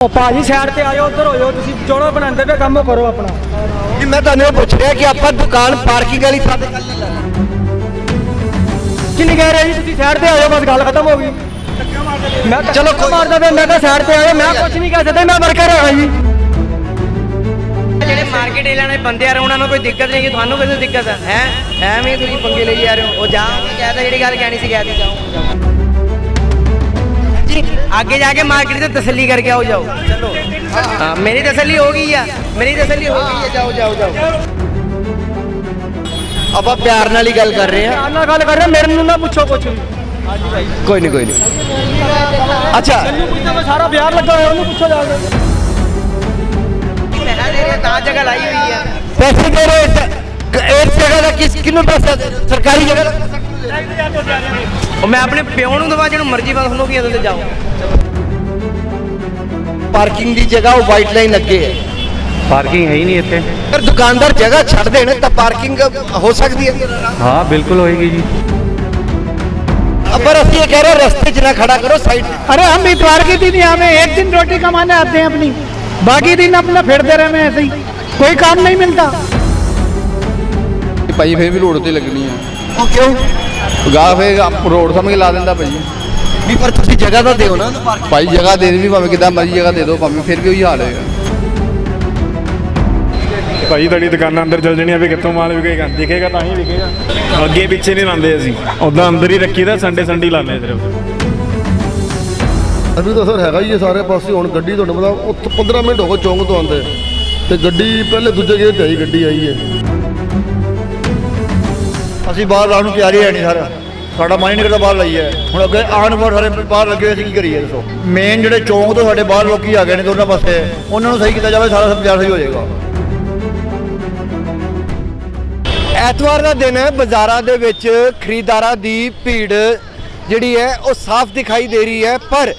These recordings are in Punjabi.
ਉਹ ਭਾਜੀ ਸਾਈਡ ਤੇ ਆਇਓ ਉਧਰ ਹੋ ਜਾਓ ਤੁਸੀਂ ਜੋੜਾ ਬਣਾਉਂਦੇ ਪਏ ਕੰਮ ਕਰੋ ਆਪਣਾ। ਜੀ ਮੈਂ ਤੁਹਾਨੂੰ ਇਹ ਪੁੱਛ ਰਿਹਾ ਕਿ ਆਪਾਂ ਦੁਕਾਨ ਪਾਰਕਿੰਗ ਵਾਲੀ ਥਾਂ ਤੇ ਕਰ ਲੈਣਾ ਕਿੰਨੀ ਕਹਿ ਰਹੇ ਜੀ ਤੁਸੀਂ ਸਾਈਡ ਤੇ ਆਇਓ ਬਸ ਗੱਲ ਖਤਮ ਹੋ ਗਈ। ਮੈਂ ਚਲੋ ਕੋਈ ਮਾਰਦਾ ਪਿਆ ਮੈਂ ਤਾਂ ਸਾਈਡ ਤੇ ਆਇਓ ਮੈਂ ਕੁਝ ਨਹੀਂ ਕਹਿ ਸਕਦਾ ਮੈਂ ਵਰਕਰ ਹਾਂ ਜੀ। ਜਿਹੜੇ ਮਾਰਕੀਟ ਏਰੀਆ ਦੇ ਬੰਦੇ ਆ ਰਹੇ ਉਹਨਾਂ ਨੂੰ ਕੋਈ ਦਿੱਕਤ ਨਹੀਂ ਕਿ ਤੁਹਾਨੂੰ ਕਿਸੇ ਨੂੰ ਦਿੱਕਤ ਹੈ ਹੈ? ਐਵੇਂ ਤੁਸੀਂ ਪੰਗੇ ਲਈ ਜਾ ਰਹੇ ਹੋ। ਉਹ ਜਾ ਕੇ ਕਹਿਤਾ ਜਿਹੜੀ ਗੱਲ ਕਹਿਣੀ ਸੀ ਕਹਿ ਦੀ ਜਾਓ। ਜੀ ਅੱਗੇ ਜਾ ਕੇ ਮਾਰਕੀਟ ਤੇ ਤਸੱਲੀ ਕਰਕੇ ਆਓ ਜਾਓ ਚਲੋ ਹਾਂ ਮੇਰੀ ਤਸੱਲੀ ਹੋ ਗਈ ਆ ਮੇਰੀ ਤਸੱਲੀ ਹੋ ਗਈ ਆ ਜਾਓ ਜਾਓ ਜਾਓ ਆਪਾਂ ਪਿਆਰ ਨਾਲ ਹੀ ਗੱਲ ਕਰ ਰਹੇ ਹਾਂ ਆਨਾ ਗੱਲ ਕਰ ਰਿਹਾ ਮੇਰੇ ਨੂੰ ਨਾ ਪੁੱਛੋ ਕੁਝ ਵੀ ਕੋਈ ਨਹੀਂ ਕੋਈ ਨਹੀਂ ਅੱਛਾ ਮੈਨੂੰ ਪੁੱਛਦਾ ਮੈਂ ਸਾਰਾ ਬਿਆਰ ਲੱਗਾ ਹੋਇਆ ਉਹਨੂੰ ਪੁੱਛੋ ਜਾ ਕੇ ਪੈਸਾ ਦੇ ਰਹੇ ਤਾਂ ਜਗ੍ਹਾ ਲਾਈ ਹੋਈ ਆ ਪੈਸੇ ਦੇ ਰਹੇ ਸ- ਇਸ ਜਗ੍ਹਾ ਦਾ ਕਿਸ ਕਿਨੂੰ ਪੈਸਾ ਦੇ ਰਹੇ? ਸਰਕਾਰੀ ਜਗ੍ਹਾ ਦਾ ਉਹ ਮੈਂ ਆਪਣੇ ਪਿਓ ਨੂੰ ਦਵਾ ਜਿਹਨੂੰ ਮਰਜ਼ੀ ਬਸ ਉਹਨੂੰ ਵੀ ਇਹਦੇ ਤੇ ਜਾਓ ਪਾਰਕਿੰਗ ਦੀ ਜਗ੍ਹਾ ਉਹ ਵਾਈਟ ਲਾਈਨ ਲੱਗੇ ਹੈ ਪਾਰਕਿੰਗ ਹੈ ਹੀ ਨਹੀਂ ਇੱਥੇ ਅਗਰ ਦੁਕਾਨਦਾਰ ਜਗ੍ਹਾ ਛੱਡ ਦੇਣ ਤਾਂ ਪਾਰਕਿੰਗ ਹੋ ਸਕਦੀ ਹੈ ਹਾਂ ਬਿਲਕੁਲ ਹੋਏਗੀ ਜੀ ਪਰ ਅਸੀਂ ਇਹ ਕਹਿ ਰਹੇ ਰਸਤੇ 'ਚ ਨਾ ਖੜਾ ਕਰੋ ਸਾਈਡ अरे हम इतवार के दिन यहाँ में एक दिन रोटी कमाने आते हैं अपनी बाकी दिन अपना फिरते रहे में ऐसे ही कोई काम नहीं मिलता ਭਾਈ ਫੇਰ ਵੀ ਰੋਡ ਤੇ ਲੱਗਣੀ ਆ ਉਹ ਕਿਉਂ? ਗਾਹ ਫੇਰ ਆਪ ਰੋਡ ਸਮਝ ਕੇ ਲਾ ਦਿੰਦਾ ਭਾਈ। ਵੀ ਪਰ ਤੁਸੀਂ ਜਗ੍ਹਾ ਤਾਂ ਦਿਓ ਨਾ। ਭਾਈ ਜਗ੍ਹਾ ਦੇ ਦੇ ਵੀ ਭਾਵੇਂ ਕਿਦਾਂ ਮਰਜ਼ੀ ਜਗ੍ਹਾ ਦੇ ਦਿਓ ਭਾਵੇਂ ਫਿਰ ਵੀ ਉਹੀ ਹਾਲ ਹੋਏਗਾ। ਭਾਈ ਤੁਹਾਡੀ ਦੁਕਾਨਾਂ ਅੰਦਰ ਚੱਲ ਜਣੀਆਂ ਵੀ ਕਿੱਥੋਂ ਮਾਲ ਵਿਕੇਗਾ। ਦਿਖੇਗਾ ਤਾਂ ਹੀ ਵਿਕੇਗਾ। ਅੱਗੇ ਪਿੱਛੇ ਨਹੀਂ ਲਾਉਂਦੇ ਅਸੀਂ। ਉਦਾਂ ਅੰਦਰ ਹੀ ਰੱਖੀਦਾ ਸੰਡੇ ਸੰਡੇ ਲਾਉਂਦੇ ਸਿਰਫ। ਅਭੀ ਤਾਂ ਸਰ ਹੈਗਾ ਹੀ ਹੈ ਸਾਰੇ ਪਾਸੇ ਹੁਣ ਗੱਡੀ ਤੁਹਾਨੂੰ ਪਤਾ ਉੱਥੇ 15 ਮਿੰਟ ਹੋ ਗਏ ਚੌਂਕ ਤੋਂ ਆਉਂਦੇ। ਤੇ ਗੱਡੀ ਪਹਿਲੇ ਦੂਜੇ ਗੇਟ ਤੇ ਆਈ ਗੱਡੀ ਆਈ ਹੈ। ਅਸੀਂ ਬਾਹਰ ਲਾਉਣ ਨੂੰ ਤਿਆਰੀ ਹੈ ਨਹੀਂ ਸਰ। ਸਾਡਾ ਮਨ ਹੀ ਨਹੀਂ ਕਰਦਾ ਬਾਹਰ ਹੁਣ ਅੱਗੇ ਆਉਣ ਵਾਰ ਸਾਰੇ ਬਾਹਰ ਲੱਗੇ ਹੋਏ ਅਸੀਂ ਕੀ ਕਰੀਏ ਦੱਸੋ? ਮੇਨ ਜਿਹੜੇ ਚੌਂਕ ਤੋਂ ਸਾਡੇ ਬਾਹਰ ਲੋਕੀ ਆ ਗਏ ਨੇ ਦੋਨਾਂ ਪਾਸੇ, ਉਹਨਾਂ ਨੂੰ ਸਹੀ ਕੀਤਾ ਜਾਵੇ, ਸਾਰਾ ਬਾਜ਼ਾਰ ਸਹੀ ਹੋ ਜਾਏਗਾ। ਐਤਵਾਰ ਦਾ ਦਿਨ ਹੈ, ਬਾਜ਼ਾਰਾਂ ਦੇ ਵਿੱਚ ਖਰੀਦਦਾਰਾਂ ਦੀ ਭੀੜ ਜਿਹੜੀ ਹੈ, ਉਹ ਸਾਫ਼ ਦਿਖਾਈ ਦੇ ਰਹੀ ਹੈ, ਪਰ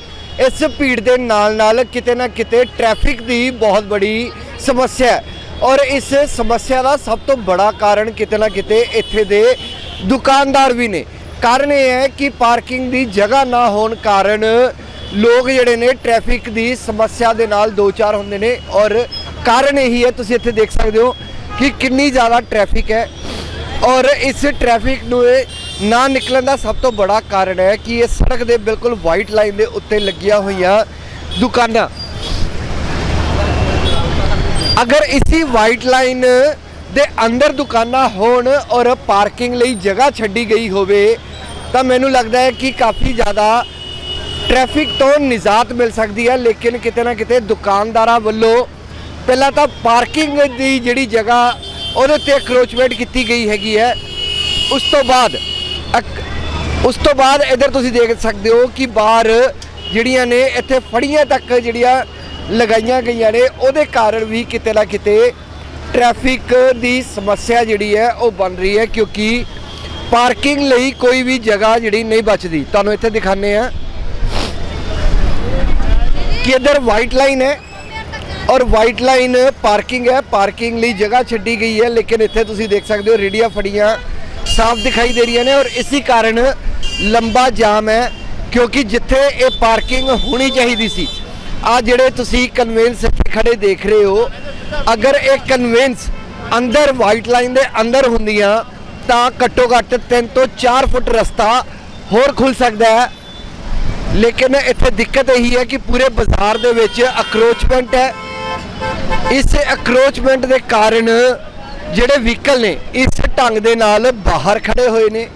ਇਸ ਭੀੜ ਦੇ ਨਾਲ ਨਾਲ ਕਿਤੇ ਨਾ ਕਿਤੇ ਟ੍ਰੈਫਿਕ ਦੀ ਬਹੁਤ ਬੜੀ ਸਮੱਸਿਆ ਹੈ। ਔਰ ਇਸ ਸਮੱਸਿਆ ਦਾ ਸਭ ਤੋਂ ਬੜਾ ਕਾਰਨ ਕਿਤੇ ਨਾ ਕਿਤੇ ਇੱਥੇ ਦੇ ਦੁਕਾਨਦਾਰ ਵੀ ਨੇ। ਕਾਰਨ ਇਹ ਹੈ ਕਿ ਪਾਰਕਿੰਗ ਦੀ ਜਗ੍ਹਾ ਨਾ ਹੋਣ ਕਾਰਨ ਲੋਕ ਜਿਹੜੇ ਨੇ ਟ੍ਰੈਫਿਕ ਦੀ ਸਮੱਸਿਆ ਦੇ ਨਾਲ ਦੋ ਚਾਰ ਹੁੰਦੇ ਨੇ ਔਰ ਕਾਰਨ ਇਹੀ ਹੈ, ਤੁਸੀਂ ਇੱਥੇ ਦੇਖ ਸਕਦੇ ਹੋ ਕਿ ਕਿੰਨੀ ਜ਼ਿਆਦਾ ਟ੍ਰੈਫਿਕ ਹੈ ਔਰ ਇਸ ਟ੍ਰੈਫਿਕ ਨੂੰ ਇਹ ਨਾ ਨਿਕਲਣ ਦਾ ਸਭ ਤੋਂ ਬੜਾ ਕਾਰਨ ਹੈ ਕਿ ਇਹ ਸੜਕ ਦੇ ਬਿਲਕੁਲ ਵਾਈਟ ਲਾਈਨ ਦੇ ਉੱਤੇ ਲੱਗੀਆਂ ਹੋਈਆਂ ਦੁਕਾਨਾਂ। ਅਗਰ ਇਸੀ ਵਾਈਟ ਲਾਈਨ ਦੇ ਅੰਦਰ ਦੁਕਾਨਾਂ ਹੋਣ ਔਰ ਪਾਰਕਿੰਗ ਲਈ ਜਗ੍ਹਾ ਛੱਡੀ ਗਈ ਹੋਵੇ, ਤਾਂ ਮੈਨੂੰ ਲੱਗਦਾ ਹੈ ਕਿ ਕਾਫੀ ਜ਼ਿਆਦਾ ਟ੍ਰੈਫਿਕ ਤੋਂ ਨਿਜਾਤ ਮਿਲ ਸਕਦੀ ਹੈ, ਲੇਕਿਨ ਕਿਤੇ ਨਾ ਕਿਤੇ ਦੁਕਾਨਦਾਰਾਂ ਵੱਲੋਂ ਪਹਿਲਾਂ ਤਾਂ ਪਾਰਕਿੰਗ ਦੀ ਜਿਹੜੀ ਜਗ੍ਹਾ, ਉਹਦੇ ਤੇ ਅਕਰੋਚਮੈਂਟ ਕੀਤੀ ਗਈ ਹੈਗੀ ਹੈ। ਉਸ ਤੋਂ ਬਾਅਦ, ਅਕ- ਉਸ ਤੋਂ ਬਾਅਦ ਇਧਰ ਤੁਸੀਂ ਦੇਖ ਸਕਦੇ ਹੋ ਕਿ ਬਾਹਰ ਜਿਹੜੀਆਂ ਨੇ ਇੱਥੇ ਫੜੀਆਂ ਤੱਕ ਜਿਹੜੀਆਂ ਲਗਾਈਆਂ ਗਈਆਂ ਨੇ। ਉਹਦੇ ਕਾਰਨ ਵੀ ਕਿਤੇ ਨਾ ਕਿਤੇ ਟ੍ਰੈਫਿਕ ਦੀ ਸਮੱਸਿਆ ਜਿਹੜੀ ਹੈ, ਉਹ ਬਣ ਰਹੀ ਹੈ ਕਿਉਂਕਿ ਪਾਰਕਿੰਗ ਲਈ ਕੋਈ ਵੀ ਜਗ੍ਹਾ ਜਿਹੜੀ ਨਹੀਂ ਬਚਦੀ। ਤੁਹਾਨੂੰ ਇੱਥੇ ਦਿਖਾਣੇ ਆ ਕਿ ਇਧਰ ਵਾਈਟ ਲਾਈਨ ਹੈ ਔਰ ਵਾਈਟ ਲਾਈਨ ਪਾਰਕਿੰਗ ਹੈ। ਪਾਰਕਿੰਗ ਲਈ ਜਗ੍ਹਾ ਛੱਡੀ ਗਈ ਹੈ, ਲੇਕਿਨ ਇੱਥੇ ਤੁਸੀਂ ਦੇਖ ਸਕਦੇ ਹੋ ਰੇੜੀਆਂ ਫੜੀਆਂ ਸਾਫ਼ ਦਿਖਾਈ ਦੇ ਰਹੀਆਂ ਨੇ ਔਰ ਇਸੇ ਕਾਰਨ ਲੰਬਾ ਜਾਮ ਹੈ ਕਿਉਂਕਿ ਜਿੱਥੇ ਇਹ ਪਾਰਕਿੰਗ ਹੋਣੀ ਚਾਹੀਦੀ ਸੀ ਆ ਜਿਹੜੇ ਤੁਸੀਂ ਕਨਵੈਂਸ ਇੱਥੇ ਖੜੇ ਦੇਖ ਰਹੇ ਹੋ, ਅਗਰ ਇਹ ਕਨਵੈਂਸ ਅੰਦਰ ਵਾਈਟ ਲਾਈਨ ਦੇ ਅੰਦਰ ਹੁੰਦੀਆਂ, ਤਾਂ ਘੱਟੋ ਘੱਟ 3 ਤੋਂ 4 ਫੁੱਟ ਰਸਤਾ ਹੋਰ ਖੁੱਲ ਸਕਦਾ ਹੈ। ਲੇਕਿਨ ਇੱਥੇ ਦਿੱਕਤ ਇਹੀ ਹੈ ਕਿ ਪੂਰੇ ਬਾਜ਼ਾਰ ਦੇ ਵਿੱਚ ਅਕਰੋਚਮੈਂਟ ਹੈ। ਇਸ ਅਕਰੋਚਮੈਂਟ ਦੇ ਕਾਰਨ ਜਿਹੜੇ ਵਹੀਕਲ ਨੇ, ਇਸ ਢੰਗ ਦੇ ਨਾਲ ਬਾਹਰ ਖੜੇ ਹੋਏ ਨੇ।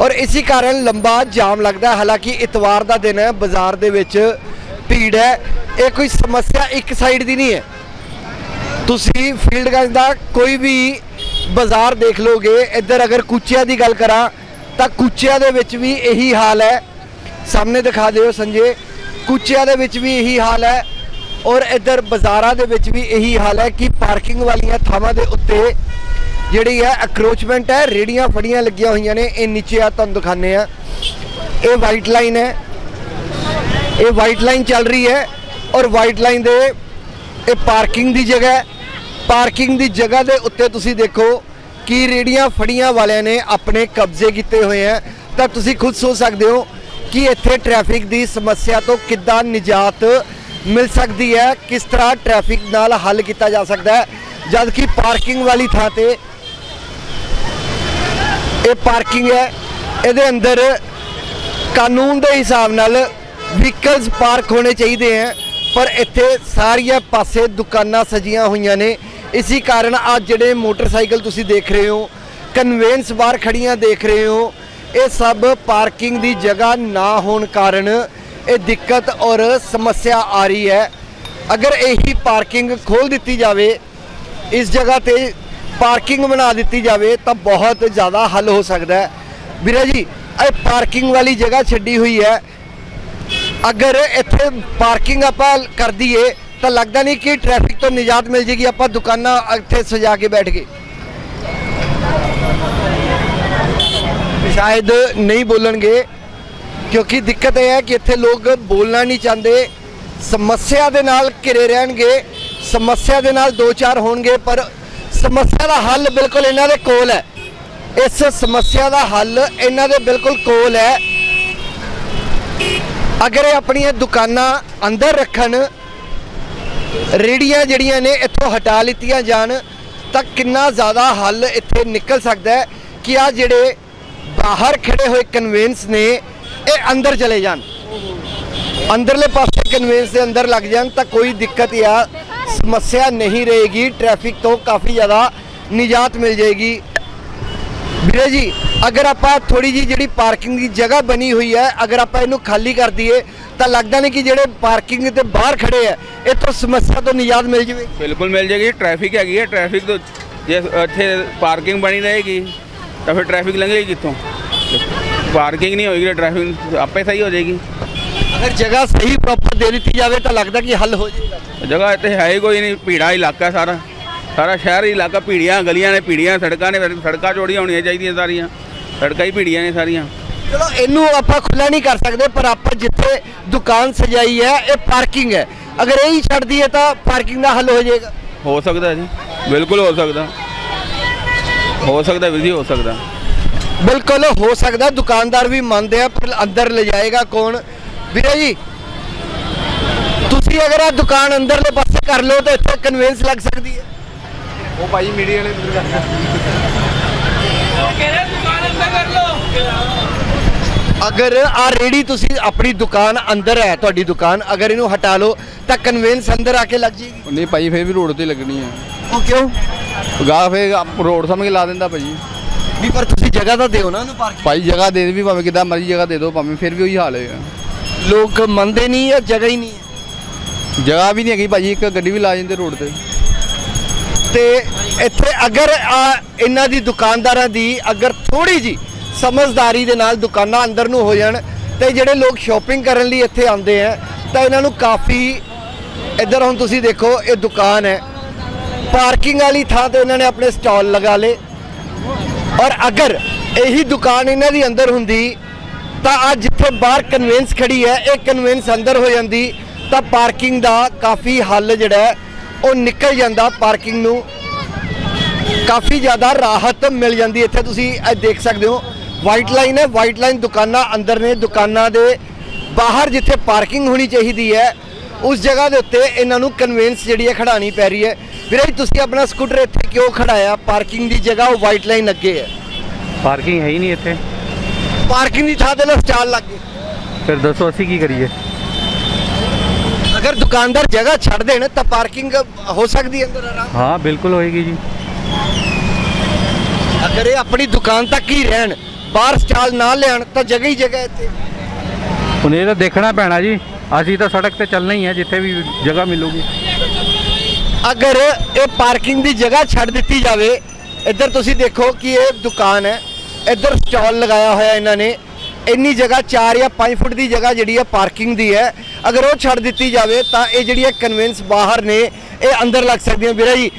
ਔਰ ਇਸੇ ਕਾਰਨ ਲੰਬਾ ਜਾਮ ਲੱਗਦਾ ਹਾਲਾਂਕਿ ਇਤਵਾਰ ਦਾ ਦਿਨ ਹੈ, ਬਾਜ਼ਾਰ ਦੇ ਵਿੱਚ ਭੀੜ ਹੈ, ਇਹ ਕੋਈ ਸਮੱਸਿਆ ਇੱਕ ਸਾਈਡ ਦੀ ਨਹੀਂ ਹੈ। ਤੁਸੀਂ ਫੀਲਡ ਫੀਲਡਗੰਜ ਦਾ ਕੋਈ ਵੀ ਬਾਜ਼ਾਰ ਦੇਖ ਲੋਗੇ, ਇੱਧਰ ਅਗਰ ਕੁਚਿਆਂ ਦੀ ਗੱਲ ਕਰਾਂ, ਤਾਂ ਕੁਚਿਆਂ ਦੇ ਵਿੱਚ ਵੀ ਇਹੀ ਹਾਲ ਹੈ। ਸਾਹਮਣੇ ਦਿਖਾ ਦਿਓ ਸੰਜੇ, ਕੁਚਿਆਂ ਦੇ ਵਿੱਚ ਵੀ ਇਹੀ ਹਾਲ ਹੈ ਔਰ ਇੱਧਰ ਬਾਜ਼ਾਰਾਂ ਦੇ ਵਿੱਚ ਵੀ ਇਹੀ ਹਾਲ ਹੈ ਕਿ ਪਾਰਕਿੰਗ ਵਾਲੀਆਂ ਥਾਵਾਂ ਦੇ ਉੱਤੇ ਜਿਹੜੀ ਹੈ ਅਕਰੋਚਮੈਂਟ ਹੈ, ਰੇੜੀਆਂ ਫੜੀਆਂ ਲੱਗੀਆਂ ਹੋਈਆਂ ਨੇ, ਇਹ ਨੀਚੇ ਆ, ਤੁਹਾਨੂੰ ਦਿਖਾਣੇ ਆ ਇਹ ਵਾਈਟ ਲਾਈਨ ਹੈ। ਇਹ ਵਾਈਟ ਲਾਈਨ ਚੱਲ ਰਹੀ ਹੈ ਔਰ ਵਾਈਟ ਲਾਈਨ ਦੇ ਇਹ ਪਾਰਕਿੰਗ ਦੀ ਜਗ੍ਹਾ ਹੈ। ਪਾਰਕਿੰਗ ਦੀ ਜਗ੍ਹਾ ਦੇ ਉੱਤੇ ਤੁਸੀਂ ਦੇਖੋ ਕਿ ਰੇੜੀਆਂ ਫੜੀਆਂ ਵਾਲਿਆਂ ਨੇ ਆਪਣੇ ਕਬਜ਼ੇ ਕੀਤੇ ਹੋਏ ਹੈ। ਤਾਂ ਤੁਸੀਂ ਖੁਦ ਸੋਚ ਸਕਦੇ ਹੋ ਕਿ ਇੱਥੇ ਟ੍ਰੈਫਿਕ ਦੀ ਸਮੱਸਿਆ ਤੋਂ ਕਿੱਦਾਂ ਨਿਜਾਤ ਮਿਲ ਸਕਦੀ ਹੈ, ਕਿਸ ਤਰ੍ਹਾਂ ਟ੍ਰੈਫਿਕ ਨਾਲ ਹੱਲ ਕੀਤਾ ਜਾ ਸਕਦਾ ਹੈ। ਜਦ ਕਿ ਪਾਰਕਿੰਗ ਵਾਲੀ ਥਾਂ ਤੇ ਇਹ ਪਾਰਕਿੰਗ ਹੈ। ਇਹਦੇ ਅੰਦਰ ਕਾਨੂੰਨ ਦੇ ਹਿਸਾਬ ਨਾਲ ਵਹੀਕਲਸ ਪਾਰਕ ਹੋਣੇ ਚਾਹੀਦੇ ਹੈ, ਪਰ ਇੱਥੇ ਸਾਰੀਆਂ ਪਾਸੇ ਦੁਕਾਨਾਂ ਸਜੀਆਂ ਹੋਈਆਂ ਨੇ। ਇਸੇ ਕਾਰਨ ਅੱਜ ਜਿਹੜੇ ਮੋਟਰਸਾਈਕਲ ਤੁਸੀਂ ਦੇਖ ਰਹੇ ਹੋ ਕਨਵੇਂਸ ਬਾਹਰ ਖੜੀਆਂ ਦੇਖ ਰਹੇ ਹੋ, ਇਹ ਸਭ ਪਾਰਕਿੰਗ ਦੀ ਜਗ੍ਹਾ ਨਾ ਹੋਣ ਕਾਰਨ ਇਹ ਦਿੱਕਤ ਔਰ ਸਮੱਸਿਆ ਆ ਰਹੀ ਹੈ। ਅਗਰ ਇਹੀ ਪਾਰਕਿੰਗ ਖੋਲ ਦਿੱਤੀ ਜਾਵੇ, ਇਸ ਜਗ੍ਹਾ ਤੇ ਪਾਰਕਿੰਗ ਬਣਾ ਦਿੱਤੀ ਜਾਵੇ, ਤਾਂ ਬਹੁਤ ਜ਼ਿਆਦਾ ਹੱਲ ਹੋ ਸਕਦਾ ਹੈ। ਵੀਰੇ ਜੀ, ਇਹ ਪਾਰਕਿੰਗ ਵਾਲੀ ਜਗ੍ਹਾ ਛੱਡੀ ਹੋਈ ਹੈ। ਅਗਰ ਇੱਥੇ ਪਾਰਕਿੰਗ ਆਪਾਂ ਕਰ ਦਈਏ, ਤਾਂ ਲੱਗਦਾ ਨਹੀਂ ਕਿ ਟ੍ਰੈਫਿਕ ਤੋਂ ਨਿਜਾਤ ਮਿਲ ਜੇਗੀ, ਆਪਾਂ ਦੁਕਾਨਾਂ ਇੱਥੇ ਸਜਾ ਕੇ ਬੈਠ ਗਏ। ਸ਼ਾਇਦ ਨਹੀਂ ਬੋਲਣਗੇ, ਕਿਉਂਕਿ ਦਿੱਕਤ ਇਹ ਹੈ ਕਿ ਇੱਥੇ ਲੋਕ ਬੋਲਣਾ ਨਹੀਂ ਚਾਹੁੰਦੇ। ਸਮੱਸਿਆ ਦੇ ਨਾਲ ਘਿਰੇ ਰਹਿਣਗੇ, ਸਮੱਸਿਆ ਦੇ ਨਾਲ ਦੋ ਚਾਰ ਹੋਣਗੇ, ਪਰ ਸਮੱਸਿਆ ਦਾ ਹੱਲ ਬਿਲਕੁਲ ਇਹਨਾਂ ਦੇ ਕੋਲ ਹੈ। ਇਸ ਸਮੱਸਿਆ ਦਾ ਹੱਲ ਇਹਨਾਂ ਦੇ ਬਿਲਕੁਲ ਕੋਲ ਹੈ। ਅਗਰ ਇਹ ਆਪਣੀਆਂ ਦੁਕਾਨਾਂ ਅੰਦਰ ਰੱਖਣ ਰੇੜੀਆਂ ਜਿਹੜੀਆਂ ਨੇ ਇੱਥੋਂ ਹਟਾ ਲਿੱਤੀਆਂ ਜਾਣ, ਤਾਂ ਕਿੰਨਾ ਜ਼ਿਆਦਾ ਹੱਲ ਇੱਥੇ ਨਿਕਲ ਸਕਦਾ ਹੈ ਕਿ ਆ ਜਿਹੜੇ ਬਾਹਰ ਖੜੇ ਹੋਏ ਕਨਵੈਂਸ ਨੇ, ਇਹ ਅੰਦਰ ਚਲੇ ਜਾਣ। ਅੰਦਰਲੇ ਪਾਸੇ ਕਨਵੈਂਸ ਦੇ ਅੰਦਰ ਲੱਗ ਜਾਣ, ਤਾਂ ਕੋਈ ਦਿੱਕਤ ਜਾਂ ਸਮੱਸਿਆ ਨਹੀਂ ਰਹੇਗੀ। ਟ੍ਰੈਫਿਕ ਤੋਂ ਕਾਫੀ ਜ਼ਿਆਦਾ ਨਿਜਾਤ ਮਿਲ ਜਾਏਗੀ। ਵੀਰੇ ਜੀ ਅਗਰ ਆਪਾਂ ਥੋੜੀ ਜੀ ਜਿਹੜੀ ਪਾਰਕਿੰਗ ਦੀ ਜਗ੍ਹਾ ਬਣੀ ਹੋਈ ਹੈ ਅਗਰ ਆਪਾਂ ਇਹਨੂੰ ਖਾਲੀ ਕਰ ਦਈਏ ਤਾਂ ਲੱਗਦਾ ਨਹੀਂ ਕਿ ਜਿਹੜੇ ਪਾਰਕਿੰਗ ਤੇ ਬਾਹਰ ਖੜੇ ਆ ਇੱਥੋਂ ਸਮੱਸਿਆ ਤੋਂ ਨਿਜਾਤ ਮਿਲ ਜਾਵੇ। ਬਿਲਕੁਲ ਮਿਲ ਜਾਏਗੀ ਟ੍ਰੈਫਿਕ ਹੈਗੀ ਹੈ ਟ੍ਰੈਫਿਕ ਤੋਂ ਜੇ ਇੱਥੇ ਪਾਰਕਿੰਗ ਬਣੀ ਰਹੇਗੀ ਤਾਂ ਫਿਰ ਟ੍ਰੈਫਿਕ ਲੰਘੇਗੀ ਕਿੱਥੋਂ? ਪਾਰਕਿੰਗ ਨਹੀਂ ਹੋਏਗੀ ਟ੍ਰੈਫਿਕ ਆਪੇ ਸਹੀ ਹੋ ਜਾਏਗੀ ਅਗਰ ਜਗ੍ਹਾ ਸਹੀ ਪ੍ਰੋਪਰ ਦੇ ਦਿੱਤੀ ਜਾਵੇ ਤਾਂ ਲੱਗਦਾ ਕਿ ਹੱਲ ਹੋ ਜਾਏਗਾ ਜਗ੍ਹਾ ਇੱਥੇ ਹੈ ਹੀ ਕੋਈ ਨਹੀਂ ਭੀੜਾ ਇਲਾਕਾ ਸਾਰਾ। ਸਾਰਾ ਸ਼ਹਿਰ ਇਲਾਕਾ ਭੀੜੀਆਂ ਗਲੀਆਂ ਨੇ ਭੀੜੀਆਂ ਸੜਕਾਂ ਨੇ ਸੜਕਾਂ ਚੌੜੀਆਂ ਹੋਣੀਆਂ ਚਾਹੀਦੀਆਂ ਸਾਰੀਆਂ। ਸੜਕਾਂ ਹੀ ਭੀੜੀਆਂ ਨੇ ਸਾਰੀਆਂ। ਚਲੋ ਇਹਨੂੰ ਆਪਾਂ ਖੁੱਲਾ ਨਹੀਂ ਕਰ ਸਕਦੇ ਪਰ ਆਪਾਂ ਜਿੱਥੇ ਦੁਕਾਨ ਸਜਾਈ ਹੈ ਇਹ ਪਾਰਕਿੰਗ ਹੈ। ਅਗਰ ਇਹ ਹੀ ਛੱਡ ਦਈਏ ਤਾਂ ਪਾਰਕਿੰਗ ਦਾ ਹੱਲ ਹੋ ਜਾਏਗਾ। ਹੋ ਸਕਦਾ ਜੀ। ਬਿਲਕੁਲ ਹੋ ਸਕਦਾ। ਹੋ ਸਕਦਾ ਵੀਰ ਜੀ ਹੋ ਸਕਦਾ। ਬਿਲਕੁਲ ਹੋ ਸਕਦਾ ਦੁਕਾਨਦਾਰ ਵੀ ਮੰਨਦੇ ਆ ਪਰ ਅੰਦਰ ਲੈ ਜਾਏਗਾ ਕੌਣ? ਵੀਰੇ ਜੀ ਤੁਸੀਂ ਅਗਰ ਆ ਦੁਕਾਨ ਅੰਦਰਲੇ ਪਾਸੇ ਕਰ ਲਓ ਤਾਂ ਇੱਥੇ ਕਨਵੈਂਸ ਲੱਗ ਸਕਦੀ ਹੈ। ਉਹ ਭਾਈ ਮੀਡੀਆ ਵਾਲੇ ਅਗਰ ਆ ਰੇੜੀ ਤੁਸੀਂ ਆਪਣੀ ਦੁਕਾਨ ਅੰਦਰ ਹੈ ਤੁਹਾਡੀ ਦੁਕਾਨ ਅਗਰ ਇਹਨੂੰ ਹਟਾ ਲਓ ਤਾਂ ਕਨਵੈਂਸ ਅੰਦਰ ਆ ਕੇ ਲੱਗ ਜਾਏਗੀ। ਨਹੀਂ ਭਾਈ ਫਿਰ ਵੀ ਰੋਡ ਤੇ ਲੱਗਣੀ ਹੈ ਉਹ ਕਿਉਂ? ਗਾ ਫੇਰ ਰੋਡ ਸਮਝ ਕੇ ਲਾ ਦਿੰਦਾ ਭਾਈ। ਵੀ ਪਰ ਤੁਸੀਂ ਜਗ੍ਹਾ ਤਾਂ ਦਿਓ ਨਾ ਉਹਨੂੰ ਪਾਰਕਿੰਗ ਭਾਈ ਜਗ੍ਹਾ ਦੇ ਦੇ ਵੀ ਭਾਵੇਂ ਕਿਦਾਂ ਮਰਜ਼ੀ ਜਗ੍ਹਾ ਦੇ ਦਿਓ ਭਾਵੇਂ ਫਿਰ ਵੀ ਉਹੀ ਹਾਲ ਹੋਏਗਾ ਲੋਕ ਮੰਨਦੇ ਨਹੀਂ ਜਾਂ ਜਗ੍ਹਾ ਹੀ ਨਹੀਂ ਹੈ ਜਗ੍ਹਾ ਵੀ ਨਹੀਂ ਹੈਗੀ ਭਾਜੀ ਇੱਕ ਗੱਡੀ ਵੀ ਲਾ ਜਾਂਦੇ ਰੋਡ ਤੇ। ਤੇ ਇੱਥੇ ਅਗਰ ਆ ਇਹਨਾਂ ਦੀ ਦੁਕਾਨਦਾਰਾਂ ਦੀ ਅਗਰ ਥੋੜੀ ਜੀ ਸਮਝਦਾਰੀ ਦੇ ਨਾਲ ਦੁਕਾਨਾਂ ਅੰਦਰ ਨੂੰ ਹੋ ਜਾਣ, ਤੇ ਜਿਹੜੇ ਲੋਕ ਸ਼ਾਪਿੰਗ ਕਰਨ ਲਈ ਇੱਥੇ ਆਉਂਦੇ ਆ, ਤਾਂ ਇਹਨਾਂ ਨੂੰ ਕਾਫੀ ਇੱਧਰ ਹੁਣ ਤੁਸੀਂ ਦੇਖੋ, ਇਹ ਦੁਕਾਨ ਹੈ। ਪਾਰਕਿੰਗ ਵਾਲੀ ਥਾਂ ਤੇ ਇਹਨਾਂ ਨੇ ਆਪਣੇ ਸਟਾਲ ਲਗਾ ਲਏ। ਔਰ ਅਗਰ ਇਹੀ ਦੁਕਾਨ ਇਹਨਾਂ ਦੀ ਅੰਦਰ ਹੁੰਦੀ, ਤਾਂ ਅੱਜ ਜਿੱਥੇ ਬਾਹਰ ਕਨਵੈਂਸ ਖੜੀ ਹੈ, ਇਹ ਕਨਵੈਂਸ ਅੰਦਰ ਹੋ ਜਾਂਦੀ, ਤਾਂ ਪਾਰਕਿੰਗ ਦਾ ਕਾਫੀ ਹੱਲ ਜਿਹੜਾ ਉਹ ਨਿਕਲ ਜਾਂਦਾ ਪਾਰਕਿੰਗ ਨੂੰ। ਕਾਫੀ ਜ਼ਿਆਦਾ ਰਾਹਤ ਮਿਲ ਜਾਂਦੀ ਇੱਥੇ ਤੁਸੀਂ ਇਹ ਦੇਖ ਸਕਦੇ ਹੋ। ਵਾਈਟ ਲਾਈਨ ਹੈ। ਵਾਈਟ ਲਾਈਨ ਦੁਕਾਨਾਂ ਅੰਦਰ ਨੇ। ਦੁਕਾਨਾਂ ਦੇ ਬਾਹਰ ਜਿੱਥੇ ਪਾਰਕਿੰਗ ਹੋਣੀ ਚਾਹੀਦੀ ਹੈ ਉਸ ਜਗ੍ਹਾ ਦੇ ਉੱਤੇ ਇਹਨਾਂ ਨੂੰ ਕਨਵੈਂਸ ਜਿਹੜੀ ਹੈ ਖੜਾਣੀ ਪੈ ਰਹੀ ਹੈ। ਵੀਰੇ ਤੁਸੀਂ ਆਪਣਾ ਸਕੂਟਰ ਇੱਥੇ ਕਿਉਂ ਖੜਾਇਆ ਪਾਰਕਿੰਗ ਦੀ ਜਗ੍ਹਾ ਉਹ ਵਾਈਟ ਲਾਈਨ ਅੱਗੇ ਹੈ। ਪਾਰਕਿੰਗ ਹੈ ਹੀ ਨਹੀਂ ਇੱਥੇ। ਪਾਰਕਿੰਗ ਦੀ ਥਾਂ ਤੇ ਨਾ ਸਟਾਲ ਲੱਗ ਗਏ। ਫਿਰ ਦੱਸੋ ਅਸੀਂ ਕੀ ਕਰੀਏ? ਅਗਰ ਦੁਕਾਨਦਾਰ ਜਗ੍ਹਾ ਛੱਡ ਦੇਣ ਤਾਂ ਪਾਰਕਿੰਗ ਹੋ ਸਕਦੀ ਹੈ ਅੰਦਰ ਆਰਾਮ। ਹਾਂ ਬਿਲਕੁਲ ਹੋਏਗੀ ਜੀ। ਅਗਰ ਇਹ ਆਪਣੀ ਦੁਕਾਨ ਤੱਕ ਹੀ ਰਹਿਣ ਬਾਹਰ ਸਟਾਲ ਨਾ ਲੈਣ ਤਾਂ ਜਗ੍ਹਾ ਹੀ ਜਗ੍ਹਾ ਇੱਥੇ। ਹੁਣ ਇਹ ਤਾਂ ਦੇਖਣਾ ਪੈਣਾ ਜੀ। ਅਸੀਂ ਤਾਂ ਸੜਕ ਤੇ ਚੱਲਣਾ ਹੀ ਹੈ ਜਿੱਥੇ ਵੀ ਜਗ੍ਹਾ ਮਿਲੂਗੀ। ਅਗਰ ਇਹ ਪਾਰਕਿੰਗ ਦੀ ਜਗ੍ਹਾ ਛੱਡ ਦਿੱਤੀ ਜਾਵੇ ਇੱਧਰ ਤੁਸੀਂ ਦੇਖੋ ਕਿ ਇਹ ਦੁਕਾਨ ਹੈ। ਇੱਧਰ ਸਟਾਲ ਲਗਾਇਆ ਹੋਇਆ ਇਹਨਾਂ ਨੇ। ਇੰਨੀ ਜਗ੍ਹਾ 4 ਜਾਂ 5 ਫੁੱਟ ਦੀ ਜਗ੍ਹਾ ਜਿਹੜੀ ਹੈ ਪਾਰਕਿੰਗ ਦੀ ਹੈ। ਅਗਰ ਉਹ ਛੱਡ ਦਿੱਤੀ ਜਾਵੇ ਤਾਂ ਇਹ ਜਿਹੜੀ ਹੈ ਕਨਵੈਂਸ ਬਾਹਰ ਨੇ ਇਹ ਅੰਦਰ ਲੱਗ ਸਕਦੀਆਂ। ਵੀਰੇ ਜੀ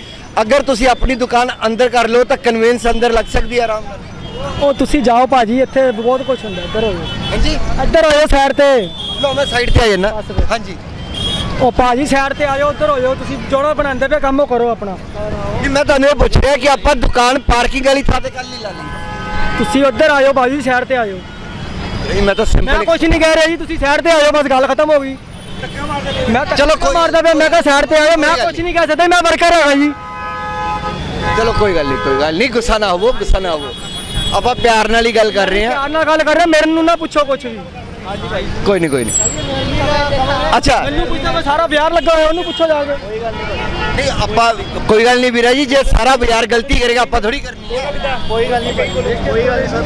ਅਗਰ ਤੁਸੀਂ ਆਪਣੀ ਦੁਕਾਨ ਅੰਦਰ ਕਰ ਲਓ ਤਾਂ ਕਨਵੈਂਸ ਅੰਦਰ ਲੱਗ ਸਕਦੀ ਹੈ ਆਰਾਮ ਨਾਲ। ਉਹ ਤੁਸੀਂ ਜਾਓ ਭਾਜੀ ਇੱਥੇ ਬਹੁਤ ਕੁਝ ਹੁੰਦਾ ਇੱਧਰ ਹੋਇਓ। ਹਾਂਜੀ? ਇੱਧਰ ਹੋਇਓ ਸਾਈਡ ਤੇ। ਲੋ ਮੈਂ ਸਾਈਡ ਤੇ ਆ ਜਾਣਾ ਹਾਂਜੀ। ਉਹ ਭਾਜੀ ਸਾਈਡ ਤੇ ਆ ਜਾਓ ਉੱਧਰ ਹੋਇਓ। ਤੁਸੀਂ ਜਿਹੜਾ ਬਣਾਉਂਦੇ ਪਏ ਕੰਮ ਕਰੋ ਆਪਣਾ। ਨਹੀਂ ਮੈਂ ਤੁਹਾਨੂੰ ਇਹ ਪੁੱਛ ਰਿਹਾ ਕਿ ਆਪਾਂ ਦੁਕਾਨ ਪਾਰਕਿੰਗ ਵਾਲੀ ਥਾਂ ਤੇ ਕੱਲ ਨਹੀਂ ਲਾ ਲਈ ਤੁਸੀਂ ਉੱਧਰ ਆਇਓ ਭਾਜੀ ਸਾਈਡ ਤੇ ਆਇਓ। ਨਹੀਂ ਮੈਂ ਤਾਂ ਮੈਂ ਸਿੰਪਲ ਕੁਝ ਨਹੀਂ ਕਹਿ ਰਿਹਾ ਜੀ ਤੁਸੀਂ ਸਾਈਡ ਤੇ ਆਇਓ ਬਸ ਗੱਲ ਖਤਮ ਹੋ ਗਈ। ਮੈਂ ਚਲੋ ਕੋਈ ਮਾਰਦਾ ਪਿਆ ਮੈਂ ਕਿਹਾ ਸਾਈਡ ਤੇ ਆਓ ਮੈਂ ਕੁਝ ਨਹੀਂ। ਕਹਿ ਸਕਦਾ ਮੈਂ ਵਰਕਰ ਹੈਗਾ ਜੀ। ਚਲੋ ਕੋਈ ਗੱਲ ਨਹੀਂ ਕੋਈ ਗੱਲ ਨਹੀਂ ਗੁੱਸਾ ਨਾ ਹੋਵੋ ਗੁੱਸਾ ਨਾ ਹੋਵੋ। ਆਪਾਂ ਪਿਆਰ ਨਾਲ ਹੀ ਗੱਲ ਕਰ ਰਹੇ ਹਾਂ। ਪਿਆਰ ਨਾਲ ਗੱਲ ਕਰ ਰਿਹਾ ਮੇਰੇ ਨੂੰ ਨਾ ਪੁੱਛੋ ਕੁਝ ਵੀ। ਕੋਈ ਨਹੀਂ ਕੋਈ ਨਹੀਂ। ਅੱਛਾ। ਮੈਨੂੰ ਪੁੱਛਦਾ ਮੈਂ ਸਾਰਾ ਬਿਆਰ ਲੱਗਾ ਹੋਇਆ ਉਹਨੂੰ ਪੁੱਛੋ ਜਾ ਕੇ। ਨਹੀਂ ਆਪਾਂ ਕੋਈ ਗੱਲ ਨਹੀਂ ਵੀਰਾ ਜੀ ਜੇ ਸਾਰਾ ਬਾਜ਼ਾਰ ਗਲਤੀ ਕਰੇਗਾ ਆਪਾਂ ਥੋੜੀ ਕਰਨੀ ਹੈ। ਕੋਈ ਗੱਲ ਨਹੀਂ ਕੋਈ ਗੱਲ ਨਹੀਂ ਸਰ।